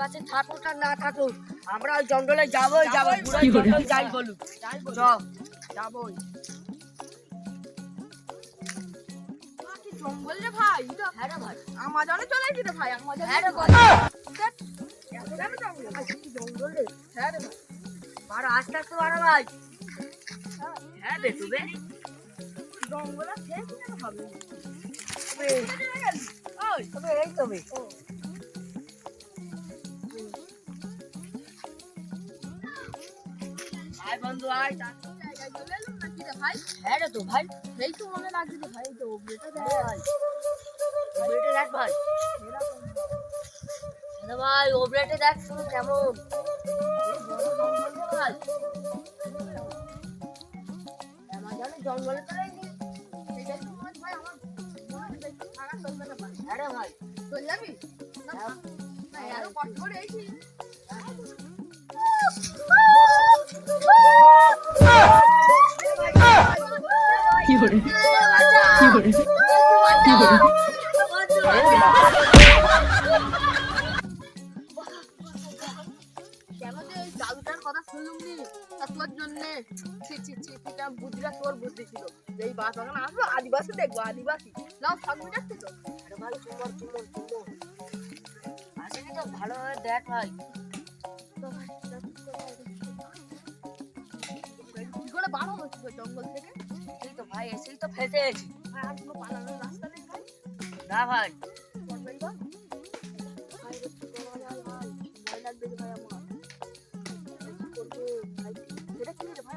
আছে থাকুক আর না থাকুক আমরা ওই জঙ্গলে যাবোই যাব বলে? যতই যাই বলুক। যাবই। জঙ্গল রে ভাই হ্যাঁ রে ভাই। আমাজনে চলে গেছে ভাই আমাজনে হ্যাঁ রে ভাই। জঙ্গল? জঙ্গল রে? হ্যাঁ রে ভাই। বারো আস্তে আস্তে বারো ভাই। হ্যাঁ বে। তুবে জঙ্গল আছে হবে? এই তবে আয় বন্ধু আয় ভাই হ্যাঁ রে তো ভাই এই তো মনে লাগছে রে ভাই তো ওগুলোটা দেখ ভাই ওবলেটে দেখ ভাই। আরে ভাই ওবলেটে দেখ শুধু কেমন। জঙ্গল রে ভাই আমাজনে জঙ্গলে তো নেই এটা তো ভাই আমার হচ্ছে একটু ফাঁকা চলবে না ভাই। হ্যাঁ রে ভাই। চল যাবি? না। আরও কষ্ট করে এইছি করে? কি করে? কথা শুনলুম নি তোর জন্যে ছি বুদ্ধিটা তোর বুদ্ধি ছিল এই বাস বাগান আসব আদিবাসী দেখব আদিবাসী লাও ফাঁক মিটাচ্ছি তো তো ভালোভাবে দেখ ভাই করে জঙ্গল থেকে এই তো ভাই এসেই তো ফেসে গেছি ভাই আর কোনো পালানোর রাস্তা নেই ভাই না ভাই করবেন তো ভাই ভয় লাগবে আমার করব ভাই কি তোমার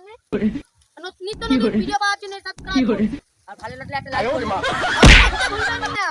দেখার জন্য করে নিত্য কি নতুন করে? ভিডিও পাওয়ার জন্য কি সাবস্ক্রাইব করে করুন আর ভালো লাগলে একটা লাইক করুন ভুলবেন না